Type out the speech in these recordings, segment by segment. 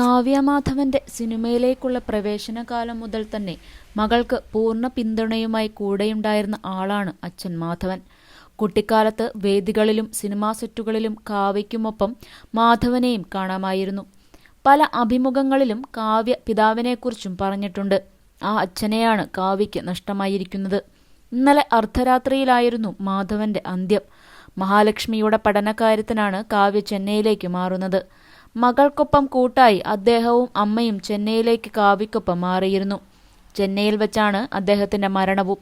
കാവ്യമാധവന്റെ സിനിമയിലേക്കുള്ള പ്രവേശനകാലം മുതൽ തന്നെ മകൾക്ക് പൂർണ പിന്തുണയുമായി കൂടെയുണ്ടായിരുന്ന ആളാണ് അച്ഛൻ മാധവൻ. കുട്ടിക്കാലത്ത് വേദികളിലും സിനിമാ സെറ്റുകളിലും കാവ്യയ്ക്കുമൊപ്പം മാധവനെയും കാണാമായിരുന്നു. പല അഭിമുഖങ്ങളിലും കാവ്യ പിതാവിനെക്കുറിച്ചും പറഞ്ഞിട്ടുണ്ട്. ആ അച്ഛനെയാണ് കാവ്യയ്ക്ക് നഷ്ടമായിരിക്കുന്നത്. ഇന്നലെ അർദ്ധരാത്രിയിലായിരുന്നു മാധവന്റെ അന്ത്യം. മഹാലക്ഷ്മിയുടെ പഠനകാര്യത്തിനാണ് കാവ്യ ചെന്നൈയിലേക്ക് മാറുന്നത്. മകൾക്കൊപ്പം കൂട്ടായി അദ്ദേഹവും അമ്മയും ചെന്നൈയിലേക്ക് കാവ്യക്കൊപ്പം മാറിയിരുന്നു. ചെന്നൈയിൽ വെച്ചാണ് അദ്ദേഹത്തിന്റെ മരണവും.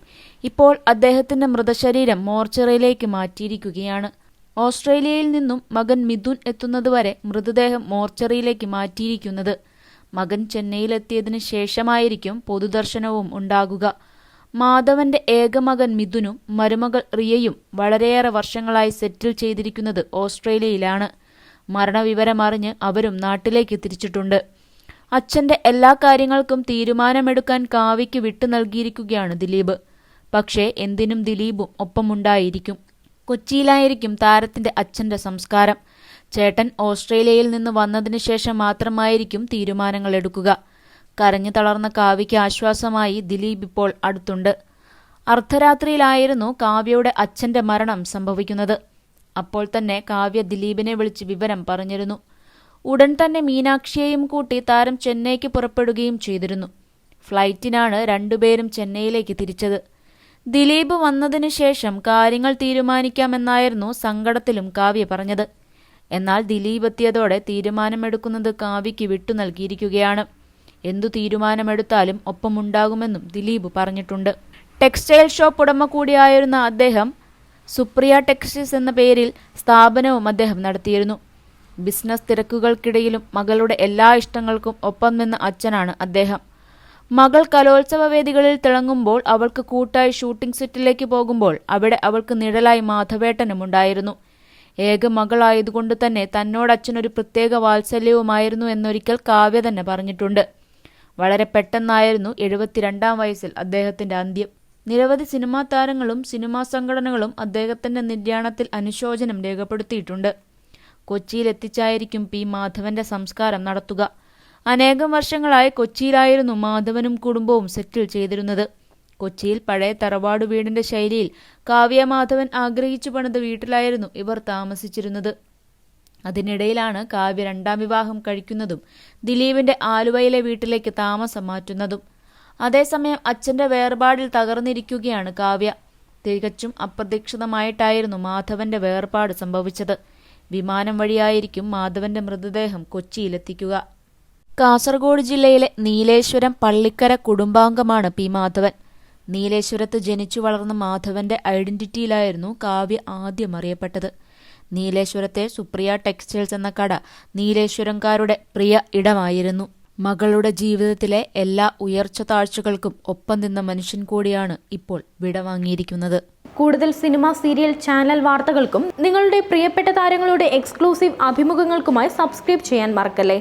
ഇപ്പോൾ അദ്ദേഹത്തിന്റെ മൃതശരീരം മോർച്ചറിയിലേക്ക് മാറ്റിയിരിക്കുകയാണ്. ഓസ്ട്രേലിയയിൽ നിന്നും മകൻ മിഥുൻ എത്തുന്നതുവരെ മൃതദേഹം മോർച്ചറിയിലേക്ക് മാറ്റിയിരിക്കുന്നത്. മകൻ ചെന്നൈയിലെത്തിയതിന് ശേഷമായിരിക്കും പൊതുദർശനവും ഉണ്ടാകുക. മാധവന്റെ ഏക മകൻ മിഥുനും മരുമകൾ റിയയും വളരെയേറെ വർഷങ്ങളായി സെറ്റിൽ ചെയ്തിരിക്കുന്നത് ഓസ്ട്രേലിയയിലാണ്. മരണവിവരമറിഞ്ഞ് അവരും നാട്ടിലേക്ക് തിരിച്ചിട്ടുണ്ട്. അച്ഛന്റെ എല്ലാ കാര്യങ്ങൾക്കും തീരുമാനമെടുക്കാൻ കാവ്യയ്ക്ക് വിട്ടു നൽകിയിരിക്കുകയാണ് ദിലീപ്. പക്ഷേ എന്തിനും ദിലീപും ഒപ്പമുണ്ടായിരിക്കും. കൊച്ചിയിലായിരിക്കും താരത്തിന്റെ അച്ഛന്റെ സംസ്കാരം. ചേട്ടൻ ഓസ്ട്രേലിയയിൽ നിന്ന് വന്നതിന് ശേഷം മാത്രമായിരിക്കും തീരുമാനങ്ങൾ എടുക്കുക. കരഞ്ഞു തളർന്ന കാവ്യയ്ക്ക് ആശ്വാസമായി ദിലീപ് ഇപ്പോൾ അടുത്തുണ്ട്. അർദ്ധരാത്രിയിലായിരുന്നു കാവ്യയുടെ അച്ഛന്റെ മരണം സംഭവിക്കുന്നത്. അപ്പോൾ തന്നെ കാവ്യ ദിലീപിനെ വിളിച്ച് വിവരം പറഞ്ഞിരുന്നു. ഉടൻ തന്നെ മീനാക്ഷിയെയും കൂട്ടി താരം ചെന്നൈക്ക് പുറപ്പെടുകയും ചെയ്തിരുന്നു. ഫ്ലൈറ്റിനാണ് രണ്ടുപേരും ചെന്നൈയിലേക്ക് തിരിച്ചത്. ദിലീപ് വന്നതിന് ശേഷം കാര്യങ്ങൾ തീരുമാനിക്കാമെന്നായിരുന്നു സങ്കടത്തിലും കാവ്യ പറഞ്ഞത്. എന്നാൽ ദിലീപ് എത്തിയതോടെ തീരുമാനമെടുക്കുന്നത് കാവ്യയ്ക്ക് വിട്ടു നൽകിയിരിക്കുകയാണ്. എന്തു തീരുമാനമെടുത്താലും ഒപ്പമുണ്ടാകുമെന്നും ദിലീപ് പറഞ്ഞിട്ടുണ്ട്. ടെക്സ്റ്റൈൽ ഷോപ്പ് ഉടമ കൂടിയായിരുന്ന അദ്ദേഹം സുപ്രിയ ടെക്സ്റ്റൈൽസ് എന്ന പേരിൽ സ്ഥാപനവും അദ്ദേഹം നടത്തിയിരുന്നു. ബിസിനസ് തിരക്കുകൾക്കിടയിലും മകളുടെ എല്ലാ ഇഷ്ടങ്ങൾക്കും ഒപ്പം നിന്ന അച്ഛനാണ് അദ്ദേഹം. മകൾ കലോത്സവ വേദികളിൽ തിളങ്ങുമ്പോൾ അവൾക്ക് കൂട്ടായി ഷൂട്ടിംഗ് സെറ്റിലേക്ക് പോകുമ്പോൾ അവിടെ അവൾക്ക് നിഴലായി മാധവേട്ടനും ഉണ്ടായിരുന്നു ഏക മകളായതുകൊണ്ട് തന്നെ തന്നോട് അച്ഛനൊരു പ്രത്യേക വാത്സല്യവുമായിരുന്നു എന്നൊരിക്കൽ കാവ്യ തന്നെ പറഞ്ഞിട്ടുണ്ട്. വളരെ പെട്ടെന്നായിരുന്നു എഴുപത്തിരണ്ടാം വയസ്സിൽ അദ്ദേഹത്തിന്റെ അന്ത്യം. നിരവധി സിനിമാ താരങ്ങളും സിനിമാ സംഘടനകളും അദ്ദേഹത്തിന്റെ നിര്യാണത്തിൽ അനുശോചനം രേഖപ്പെടുത്തിയിട്ടുണ്ട്. കൊച്ചിയിൽ എത്തിച്ചായിരിക്കും പി മാധവന്റെ സംസ്കാരം നടത്തുക. അനേകം വർഷങ്ങളായി കൊച്ചിയിലായിരുന്നു മാധവനും കുടുംബവും സെറ്റിൽ ചെയ്തിരുന്നത്. കൊച്ചിയിൽ പഴയ തറവാട് വീടിന്റെ ശൈലിയിൽ കാവ്യ മാധവൻ ആഗ്രഹിച്ചു പണിത വീട്ടിലായിരുന്നു ഇവർ താമസിച്ചിരുന്നത്. അതിനിടയിലാണ് കാവ്യ രണ്ടാം വിവാഹം കഴിക്കുന്നതും ദിലീപിന്റെ ആലുവയിലെ വീട്ടിലേക്ക് താമസം മാറ്റുന്നതും. അതേസമയം അച്ഛന്റെ വേർപാടിൽ തകർന്നിരിക്കുകയാണ് കാവ്യ. തികച്ചും അപ്രതീക്ഷിതമായിട്ടായിരുന്നു മാധവന്റെ വേർപാട് സംഭവിച്ചത്. വിമാനം വഴിയായിരിക്കും മാധവന്റെ മൃതദേഹം കൊച്ചിയിലെത്തിക്കുക. കാസർഗോഡ് ജില്ലയിലെ നീലേശ്വരം പള്ളിക്കര കുടുംബാംഗമാണ് പി മാധവൻ. നീലേശ്വരത്ത് ജനിച്ചു വളർന്ന മാധവന്റെ ഐഡന്റിറ്റിയിലായിരുന്നു കാവ്യ ആദ്യം അറിയപ്പെട്ടത്. നീലേശ്വരത്തെ സുപ്രിയ ടെക്സ്റ്റൈൽസ് എന്ന കട നീലേശ്വരംകാരുടെ പ്രിയ ഇടമായിരുന്നു. മകളുടെ ജീവിതത്തിലെ എല്ലാ ഉയർച്ച താഴ്ചകൾക്കും ഒപ്പം നിന്ന മനുഷ്യൻ കൂടിയാണ് ഇപ്പോൾ വിടവാങ്ങിയിരിക്കുന്നത്. കൂടുതൽ സിനിമ സീരിയൽ ചാനൽ വാർത്തകൾക്കും നിങ്ങളുടെ പ്രിയപ്പെട്ട താരങ്ങളുടെ എക്സ്ക്ലൂസീവ് അഭിമുഖങ്ങൾക്കുമായി സബ്സ്ക്രൈബ് ചെയ്യാൻ മറക്കല്ലേ?